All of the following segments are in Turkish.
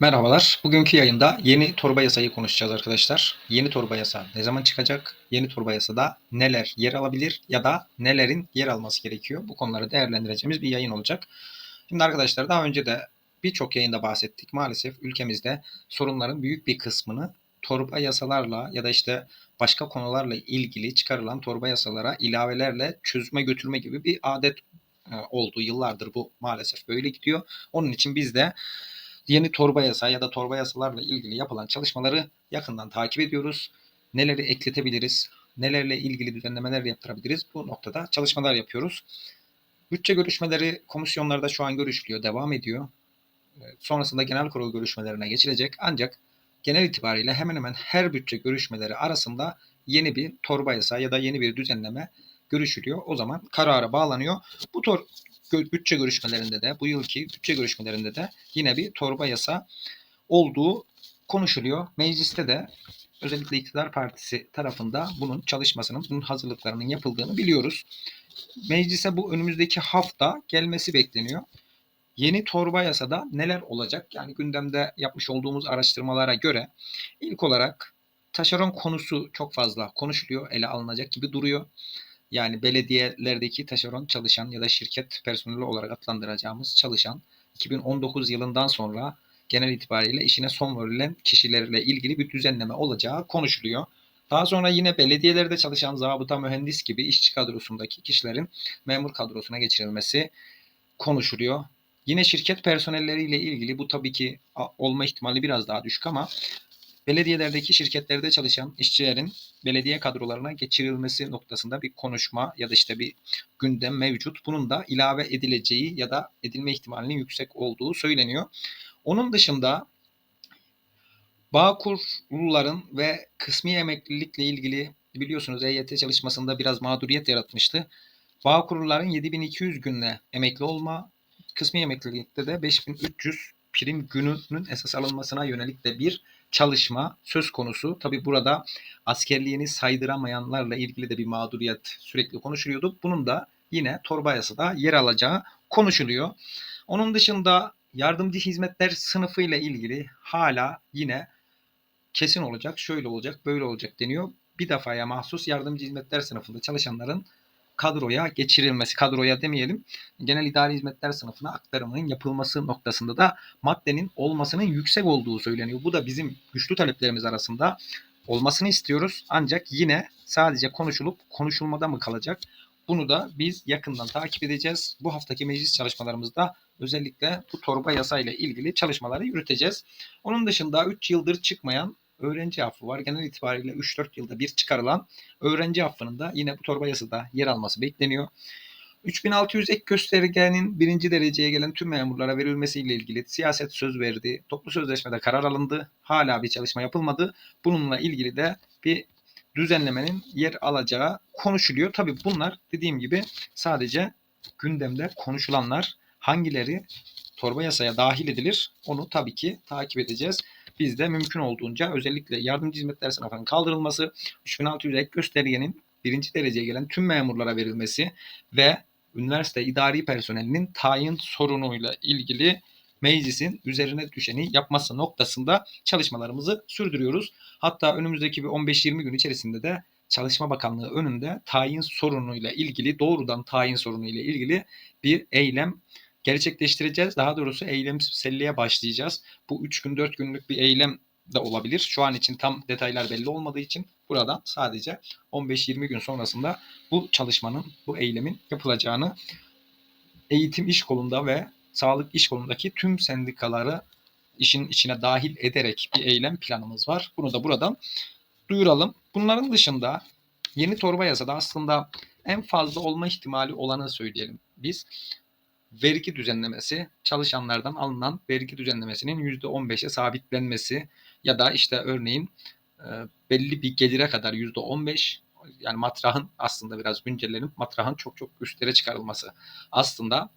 Merhabalar. Bugünkü yayında yeni torba yasayı konuşacağız arkadaşlar. Yeni torba yasa ne zaman çıkacak? Yeni torba yasada neler yer alabilir ya da nelerin yer alması gerekiyor? Bu konuları değerlendireceğimiz bir yayın olacak. Şimdi arkadaşlar daha önce de birçok yayında bahsettik. Maalesef ülkemizde sorunların büyük bir kısmını torba yasalarla ya da işte başka konularla ilgili çıkarılan torba yasalara ilavelerle çözüme götürme gibi bir adet e, oldu. Yıllardır bu maalesef böyle gidiyor. Onun için biz de yeni torba yasa ya da torba yasalarla ilgili yapılan çalışmaları yakından takip ediyoruz. Neleri ekletebiliriz, nelerle ilgili düzenlemeler yaptırabiliriz bu noktada çalışmalar yapıyoruz. Bütçe görüşmeleri komisyonlarda şu an görüşülüyor, devam ediyor. Ee, sonrasında genel kurul görüşmelerine geçilecek. Ancak genel itibariyle hemen hemen her bütçe görüşmeleri arasında yeni bir torba yasa ya da yeni bir düzenleme görüşülüyor. O zaman karara bağlanıyor. Bu tor bütçe görüşmelerinde de bu yılki bütçe görüşmelerinde de yine bir torba yasa olduğu konuşuluyor. Mecliste de özellikle iktidar partisi tarafında bunun çalışmasının, bunun hazırlıklarının yapıldığını biliyoruz. Meclise bu önümüzdeki hafta gelmesi bekleniyor. Yeni torba yasada neler olacak? Yani gündemde yapmış olduğumuz araştırmalara göre ilk olarak taşeron konusu çok fazla konuşuluyor, ele alınacak gibi duruyor. Yani belediyelerdeki taşeron çalışan ya da şirket personeli olarak adlandıracağımız çalışan 2019 yılından sonra genel itibariyle işine son verilen kişilerle ilgili bir düzenleme olacağı konuşuluyor. Daha sonra yine belediyelerde çalışan zabıta mühendis gibi işçi kadrosundaki kişilerin memur kadrosuna geçirilmesi konuşuluyor. Yine şirket personelleriyle ilgili bu tabii ki olma ihtimali biraz daha düşük ama belediyelerdeki şirketlerde çalışan işçilerin belediye kadrolarına geçirilmesi noktasında bir konuşma ya da işte bir gündem mevcut. Bunun da ilave edileceği ya da edilme ihtimalinin yüksek olduğu söyleniyor. Onun dışında Bağkurluların ve kısmi emeklilikle ilgili biliyorsunuz EYT çalışmasında biraz mağduriyet yaratmıştı. Bağkurluların 7200 günle emekli olma, kısmi emeklilikte de 5300 prim gününün esas alınmasına yönelik de bir çalışma söz konusu. Tabi burada askerliğini saydıramayanlarla ilgili de bir mağduriyet sürekli konuşuluyordu. Bunun da yine torba yasada yer alacağı konuşuluyor. Onun dışında yardımcı hizmetler sınıfı ile ilgili hala yine kesin olacak, şöyle olacak, böyle olacak deniyor. Bir defaya mahsus yardımcı hizmetler sınıfında çalışanların kadroya geçirilmesi, kadroya demeyelim, genel idari hizmetler sınıfına aktarımının yapılması noktasında da maddenin olmasının yüksek olduğu söyleniyor. Bu da bizim güçlü taleplerimiz arasında olmasını istiyoruz. Ancak yine sadece konuşulup konuşulmada mı kalacak? Bunu da biz yakından takip edeceğiz. Bu haftaki meclis çalışmalarımızda özellikle bu torba yasayla ilgili çalışmaları yürüteceğiz. Onun dışında 3 yıldır çıkmayan öğrenci affı var. Genel itibariyle 3-4 yılda bir çıkarılan öğrenci affının da yine bu torba yasada yer alması bekleniyor. 3600 ek göstergenin birinci dereceye gelen tüm memurlara verilmesiyle ilgili siyaset söz verdi. Toplu sözleşmede karar alındı. Hala bir çalışma yapılmadı. Bununla ilgili de bir düzenlemenin yer alacağı konuşuluyor. Tabi bunlar dediğim gibi sadece gündemde konuşulanlar hangileri torba yasaya dahil edilir onu tabii ki takip edeceğiz. Biz de mümkün olduğunca özellikle yardımcı hizmetler sınıfının kaldırılması, 3600 ek göstergenin birinci dereceye gelen tüm memurlara verilmesi ve üniversite idari personelinin tayin sorunuyla ilgili meclisin üzerine düşeni yapması noktasında çalışmalarımızı sürdürüyoruz. Hatta önümüzdeki bir 15-20 gün içerisinde de Çalışma Bakanlığı önünde tayin sorunuyla ilgili doğrudan tayin sorunuyla ilgili bir eylem gerçekleştireceğiz. Daha doğrusu eylemselliğe başlayacağız. Bu 3 gün 4 günlük bir eylem de olabilir. Şu an için tam detaylar belli olmadığı için buradan sadece 15-20 gün sonrasında bu çalışmanın, bu eylemin yapılacağını eğitim iş kolunda ve sağlık iş kolundaki tüm sendikaları işin içine dahil ederek bir eylem planımız var. Bunu da buradan duyuralım. Bunların dışında yeni torba yasada aslında en fazla olma ihtimali olanı söyleyelim. Biz vergi düzenlemesi çalışanlardan alınan vergi düzenlemesinin %15'e sabitlenmesi ya da işte örneğin e, belli bir gelire kadar %15 yani matrahın aslında biraz güncellenip matrahın çok çok üstlere çıkarılması. Aslında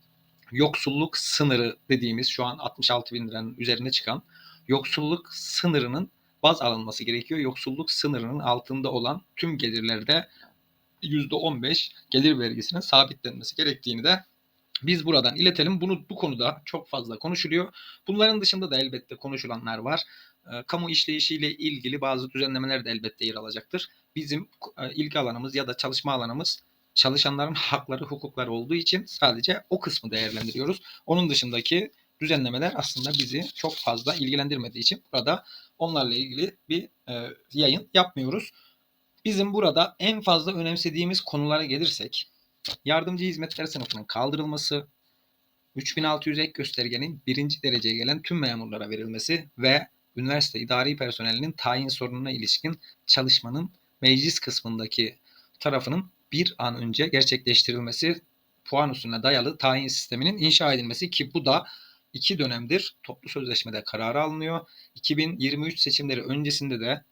yoksulluk sınırı dediğimiz şu an 66 bin liranın üzerine çıkan yoksulluk sınırının baz alınması gerekiyor. Yoksulluk sınırının altında olan tüm gelirlerde %15 gelir vergisinin sabitlenmesi gerektiğini de biz buradan iletelim. Bunu bu konuda çok fazla konuşuluyor. Bunların dışında da elbette konuşulanlar var. E, kamu işleyişiyle ilgili bazı düzenlemeler de elbette yer alacaktır. Bizim e, ilgi alanımız ya da çalışma alanımız çalışanların hakları, hukukları olduğu için sadece o kısmı değerlendiriyoruz. Onun dışındaki düzenlemeler aslında bizi çok fazla ilgilendirmediği için burada onlarla ilgili bir e, yayın yapmıyoruz. Bizim burada en fazla önemsediğimiz konulara gelirsek yardımcı hizmetler sınıfının kaldırılması, 3600 ek göstergenin birinci dereceye gelen tüm memurlara verilmesi ve üniversite idari personelinin tayin sorununa ilişkin çalışmanın meclis kısmındaki tarafının bir an önce gerçekleştirilmesi puan usulüne dayalı tayin sisteminin inşa edilmesi ki bu da iki dönemdir toplu sözleşmede kararı alınıyor. 2023 seçimleri öncesinde de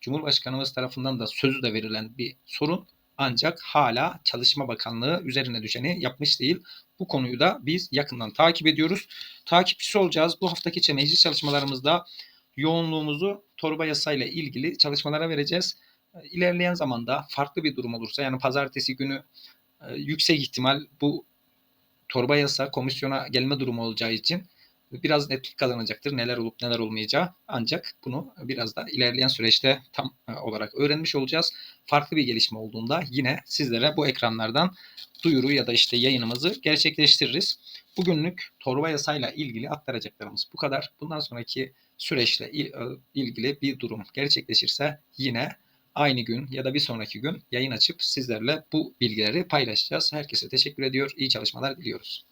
Cumhurbaşkanımız tarafından da sözü de verilen bir sorun ancak hala Çalışma Bakanlığı üzerine düşeni yapmış değil. Bu konuyu da biz yakından takip ediyoruz. Takipçisi olacağız. Bu haftaki meclis çalışmalarımızda yoğunluğumuzu torba yasayla ilgili çalışmalara vereceğiz. İlerleyen zamanda farklı bir durum olursa yani pazartesi günü e, yüksek ihtimal bu torba yasa komisyona gelme durumu olacağı için biraz netlik kazanacaktır. Neler olup neler olmayacağı. Ancak bunu biraz da ilerleyen süreçte tam e, olarak öğrenmiş olacağız. Farklı bir gelişme olduğunda yine sizlere bu ekranlardan duyuru ya da işte yayınımızı gerçekleştiririz. Bugünlük torba yasayla ilgili aktaracaklarımız bu kadar. Bundan sonraki süreçle e, ilgili bir durum gerçekleşirse yine aynı gün ya da bir sonraki gün yayın açıp sizlerle bu bilgileri paylaşacağız. Herkese teşekkür ediyor. İyi çalışmalar diliyoruz.